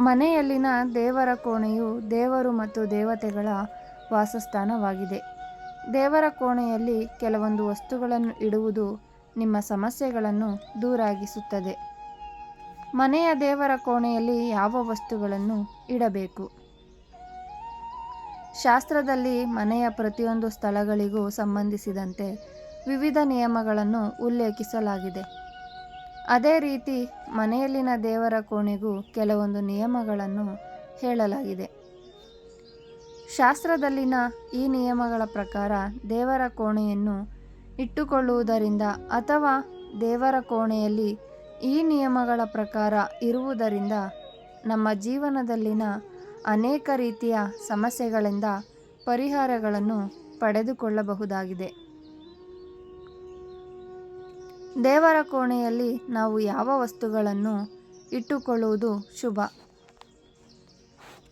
ಮನೆಯಲ್ಲಿನ ದೇವರ ಕೋಣೆಯು ದೇವರು ಮತ್ತು ದೇವತೆಗಳ ವಾಸಸ್ಥಾನವಾಗಿದೆ. ದೇವರ ಕೋಣೆಯಲ್ಲಿ ಕೆಲವೊಂದು ವಸ್ತುಗಳನ್ನು ಇಡುವುದು ನಿಮ್ಮ ಸಮಸ್ಯೆಗಳನ್ನು ದೂರಾಗಿಸುತ್ತದೆ. ಮನೆಯ ದೇವರ ಕೋಣೆಯಲ್ಲಿ ಯಾವ ವಸ್ತುಗಳನ್ನು ಇಡಬೇಕು? ಶಾಸ್ತ್ರದಲ್ಲಿ ಮನೆಯ ಪ್ರತಿಯೊಂದು ಸ್ಥಳಗಳಿಗೂ ಸಂಬಂಧಿಸಿದಂತೆ ವಿವಿಧ ನಿಯಮಗಳನ್ನು ಉಲ್ಲೇಖಿಸಲಾಗಿದೆ. ಅದೇ ರೀತಿ ಮನೆಯಲ್ಲಿನ ದೇವರ ಕೋಣೆಗೂ ಕೆಲವೊಂದು ನಿಯಮಗಳನ್ನು ಹೇಳಲಾಗಿದೆ. ಶಾಸ್ತ್ರದಲ್ಲಿನ ಈ ನಿಯಮಗಳ ಪ್ರಕಾರ ದೇವರ ಕೋಣೆಯನ್ನು ಇಟ್ಟುಕೊಳ್ಳುವುದರಿಂದ ಅಥವಾ ದೇವರ ಕೋಣೆಯಲ್ಲಿ ಈ ನಿಯಮಗಳ ಪ್ರಕಾರ ಇರುವುದರಿಂದ ನಮ್ಮ ಜೀವನದಲ್ಲಿನ ಅನೇಕ ರೀತಿಯ ಸಮಸ್ಯೆಗಳಿಂದ ಪರಿಹಾರಗಳನ್ನು ಪಡೆದುಕೊಳ್ಳಬಹುದಾಗಿದೆ. ದೇವರ ಕೋಣೆಯಲ್ಲಿ ನಾವು ಯಾವ ವಸ್ತುಗಳನ್ನು ಇಟ್ಟುಕೊಳ್ಳುವುದು ಶುಭ?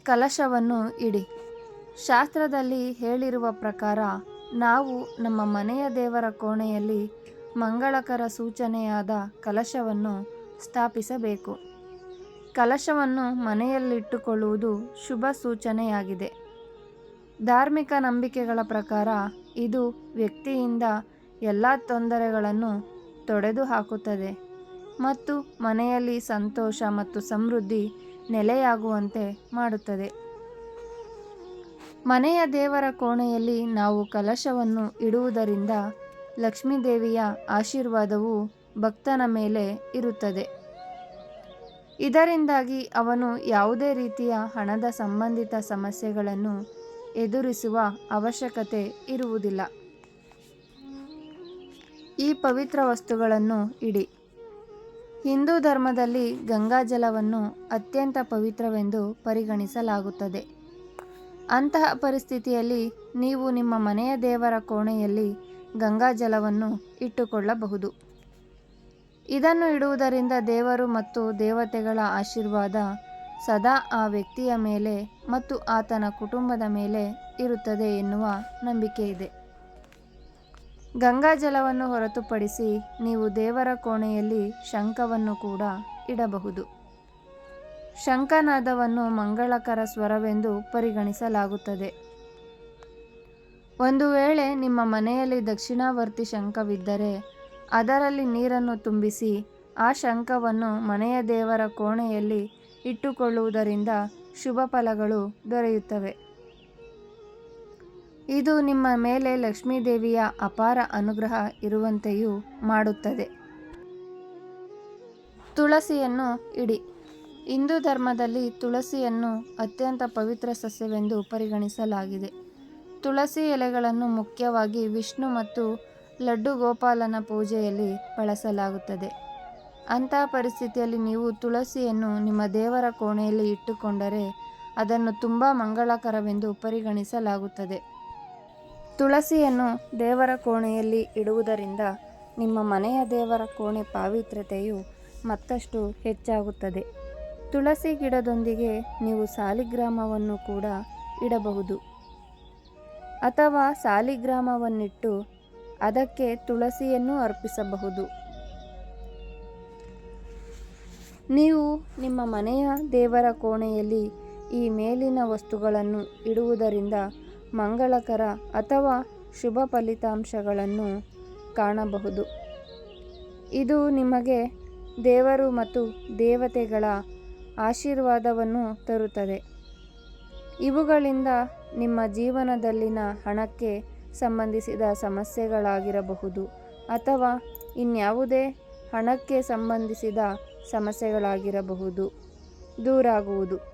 ಕಲಶವನ್ನು ಇಡಿ. ಶಾಸ್ತ್ರದಲ್ಲಿ ಹೇಳಿರುವ ಪ್ರಕಾರ, ನಾವು ನಮ್ಮ ಮನೆಯ ದೇವರ ಕೋಣೆಯಲ್ಲಿ ಮಂಗಳಕರ ಸೂಚನೆಯಾದ ಕಲಶವನ್ನು ಸ್ಥಾಪಿಸಬೇಕು. ಕಲಶವನ್ನು ಮನೆಯಲ್ಲಿಟ್ಟುಕೊಳ್ಳುವುದು ಶುಭ ಸೂಚನೆಯಾಗಿದೆ. ಧಾರ್ಮಿಕ ನಂಬಿಕೆಗಳ ಪ್ರಕಾರ, ಇದು ವ್ಯಕ್ತಿಯಿಂದ ಎಲ್ಲ ತೊಂದರೆಗಳನ್ನು ತೊಡೆದು ಹಾಕುತ್ತದೆ ಮತ್ತು ಮನೆಯಲ್ಲಿ ಸಂತೋಷ ಮತ್ತು ಸಮೃದ್ಧಿ ನೆಲೆಯಾಗುವಂತೆ ಮಾಡುತ್ತದೆ. ಮನೆಯ ದೇವರ ಕೋಣೆಯಲ್ಲಿ ನಾವು ಕಲಶವನ್ನು ಇಡುವುದರಿಂದ ಲಕ್ಷ್ಮೀದೇವಿಯ ಆಶೀರ್ವಾದವು ಭಕ್ತನ ಮೇಲೆ ಇರುತ್ತದೆ. ಇದರಿಂದಾಗಿ ಅವನು ಯಾವುದೇ ರೀತಿಯ ಹಣದ ಸಂಬಂಧಿತ ಸಮಸ್ಯೆಗಳನ್ನು ಎದುರಿಸುವ ಅವಶ್ಯಕತೆ ಇರುವುದಿಲ್ಲ. ಈ ಪವಿತ್ರ ವಸ್ತುಗಳನ್ನು ಇಡಿ. ಹಿಂದೂ ಧರ್ಮದಲ್ಲಿ ಗಂಗಾಜಲವನ್ನು ಅತ್ಯಂತ ಪವಿತ್ರವೆಂದು ಪರಿಗಣಿಸಲಾಗುತ್ತದೆ. ಅಂತಹ ಪರಿಸ್ಥಿತಿಯಲ್ಲಿ ನೀವು ನಿಮ್ಮ ಮನೆಯ ದೇವರ ಕೋಣೆಯಲ್ಲಿ ಗಂಗಾಜಲವನ್ನು ಇಟ್ಟುಕೊಳ್ಳಬಹುದು. ಇದನ್ನು ಇಡುವುದರಿಂದ ದೇವರು ಮತ್ತು ದೇವತೆಗಳ ಆಶೀರ್ವಾದ ಸದಾ ಆ ವ್ಯಕ್ತಿಯ ಮೇಲೆ ಮತ್ತು ಆತನ ಕುಟುಂಬದ ಮೇಲೆ ಇರುತ್ತದೆ ಎನ್ನುವ ನಂಬಿಕೆ ಇದೆ ಗಂಗಾಜಲವನ್ನು ಹೊರತುಪಡಿಸಿ ನೀವು ದೇವರ ಕೋಣೆಯಲ್ಲಿ ಶಂಖವನ್ನು ಕೂಡ ಇಡಬಹುದು. ಶಂಖನಾದವನ್ನು ಮಂಗಳಕರ ಸ್ವರವೆಂದು ಪರಿಗಣಿಸಲಾಗುತ್ತದೆ. ಒಂದು ವೇಳೆ ನಿಮ್ಮ ಮನೆಯಲ್ಲಿ ದಕ್ಷಿಣಾವರ್ತಿ ಶಂಖವಿದ್ದರೆ, ಅದರಲ್ಲಿ ನೀರನ್ನು ತುಂಬಿಸಿ ಆ ಶಂಖವನ್ನು ಮನೆಯ ದೇವರ ಕೋಣೆಯಲ್ಲಿ ಇಟ್ಟುಕೊಳ್ಳುವುದರಿಂದ ಶುಭ ಫಲಗಳು ದೊರೆಯುತ್ತವೆ. ಇದು ನಿಮ್ಮ ಮೇಲೆ ಲಕ್ಷ್ಮೀದೇವಿಯ ಅಪಾರ ಅನುಗ್ರಹ ಇರುವಂತೆಯೂ ಮಾಡುತ್ತದೆ. ತುಳಸಿಯನ್ನು ಇಡಿ. ಹಿಂದೂ ಧರ್ಮದಲ್ಲಿ ತುಳಸಿಯನ್ನು ಅತ್ಯಂತ ಪವಿತ್ರ ಸಸ್ಯವೆಂದು ಪರಿಗಣಿಸಲಾಗಿದೆ. ತುಳಸಿ ಎಲೆಗಳನ್ನು ಮುಖ್ಯವಾಗಿ ವಿಷ್ಣು ಮತ್ತು ಲಡ್ಡು ಗೋಪಾಲನ ಪೂಜೆಯಲ್ಲಿ ಬಳಸಲಾಗುತ್ತದೆ. ಅಂತಹ ಪರಿಸ್ಥಿತಿಯಲ್ಲಿ ನೀವು ತುಳಸಿಯನ್ನು ನಿಮ್ಮ ದೇವರ ಕೋಣೆಯಲ್ಲಿ ಇಟ್ಟುಕೊಂಡರೆ ಅದನ್ನು ತುಂಬ ಮಂಗಳಕರವೆಂದು ಪರಿಗಣಿಸಲಾಗುತ್ತದೆ. ತುಳಸಿಯನ್ನು ದೇವರ ಕೋಣೆಯಲ್ಲಿ ಇಡುವುದರಿಂದ ನಿಮ್ಮ ಮನೆಯ ದೇವರ ಕೋಣೆ ಪಾವಿತ್ರ್ಯತೆಯು ಮತ್ತಷ್ಟು ಹೆಚ್ಚಾಗುತ್ತದೆ. ತುಳಸಿ ಗಿಡದೊಂದಿಗೆ ನೀವು ಸಾಲಿಗ್ರಾಮವನ್ನು ಕೂಡ ಇಡಬಹುದು. ಅಥವಾ ಸಾಲಿಗ್ರಾಮವನ್ನಿಟ್ಟು ಅದಕ್ಕೆ ತುಳಸಿಯನ್ನು ಅರ್ಪಿಸಬಹುದು. ನೀವು ನಿಮ್ಮ ಮನೆಯ ದೇವರ ಕೋಣೆಯಲ್ಲಿ ಈ ಮೇಲಿನ ವಸ್ತುಗಳನ್ನು ಇಡುವುದರಿಂದ ಮಂಗಳಕರ ಅಥವಾ ಶುಭ ಫಲಿತಾಂಶಗಳನ್ನು ಕಾಣಬಹುದು. ಇದು ನಿಮಗೆ ದೇವರು ಮತ್ತು ದೇವತೆಗಳ ಆಶೀರ್ವಾದವನ್ನು ತರುತ್ತದೆ. ಇವುಗಳಿಂದ ನಿಮ್ಮ ಜೀವನದಲ್ಲಿನ ಹಣಕ್ಕೆ ಸಂಬಂಧಿಸಿದ ಸಮಸ್ಯೆಗಳಾಗಿರಬಹುದು ಅಥವಾ ಇನ್ಯಾವುದೇ ಹಣಕ್ಕೆ ಸಂಬಂಧಿಸಿದ ಸಮಸ್ಯೆಗಳಾಗಿರಬಹುದು. ದೂರಾಗುವುದು.